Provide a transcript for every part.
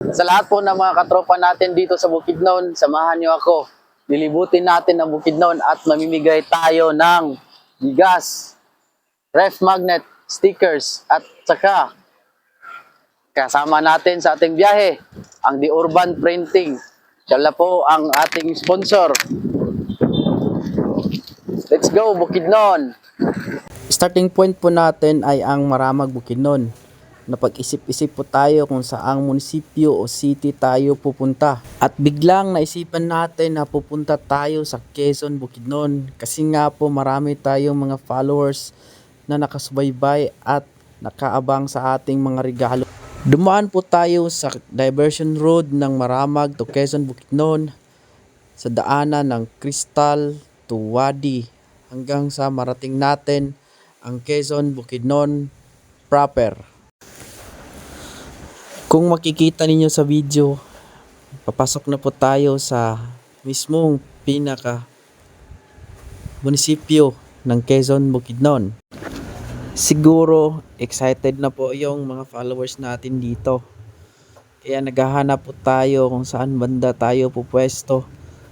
Sa lahat po ng mga katropa natin dito sa Bukidnon, samahan niyo ako. Lilibutin natin ang Bukidnon at mamimigay tayo ng bigas, ref magnet, stickers, at saka kasama natin sa ating biyahe ang The Urban Printing. Siya po ang ating sponsor. Let's go, Bukidnon! Starting point po natin ay ang Maramag Bukidnon. Napag-isip-isip po tayo kung saang munisipyo o city tayo pupunta. At biglang naisipan natin na pupunta tayo sa Quezon, Bukidnon. Kasi nga po marami tayong mga followers na nakasubaybay at nakaabang sa ating mga regalo. Dumaan po tayo sa diversion road ng Maramag to Quezon, Bukidnon sa daanan ng Crystal to Wadi hanggang sa marating natin ang Quezon, Bukidnon proper. Kung makikita ninyo sa video, papasok na po tayo sa mismong pinaka munisipyo ng Quezon, Bukidnon. Siguro excited na po yung mga followers natin dito. Kaya naghahanap po tayo kung saan banda tayo pupwesto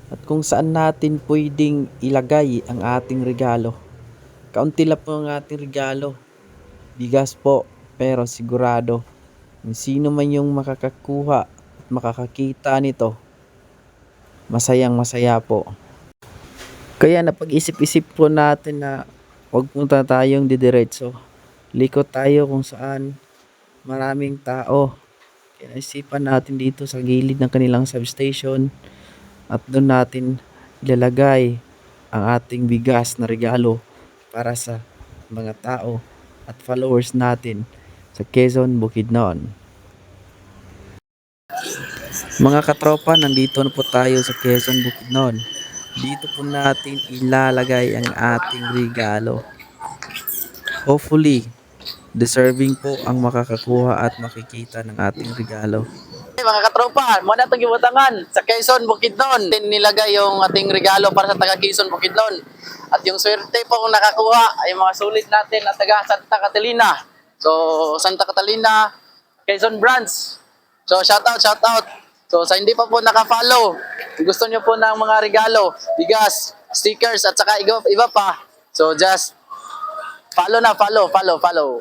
at kung saan natin pwedeng ilagay ang ating regalo. Kaunti lang po ang ating regalo. Bigas po, pero sigurado sino man yung makakakuha at makakakita nito, masayang masaya po. Kaya napag-isip-isip po natin na huwag punta tayong didiretso. Likot tayo kung saan maraming tao. Kaya naisipan natin dito sa gilid ng kanilang substation at doon natin ilalagay ang ating bigas na regalo para sa mga tao at followers natin sa Quezon, Bukidnon. Mga katropa, nandito na po tayo sa Quezon, Bukidnon. Dito po natin ilalagay ang ating regalo. Hopefully, deserving po ang makakakuha at makikita ng ating regalo. Mga katropa, muna itong gibutangan sa Quezon, Bukidnon. Nilagay yung ating regalo para sa taga Quezon, Bukidnon. At yung swerte po kung nakakuha ay mga sulit natin na taga Santa Catalina. So, Santa Catalina, Quezon Branch. So, shout out, shout out. So, sa hindi pa po naka-follow, gusto nyo po ng mga regalo, bigas, stickers, at saka iba pa. So, just follow na, follow, follow, follow.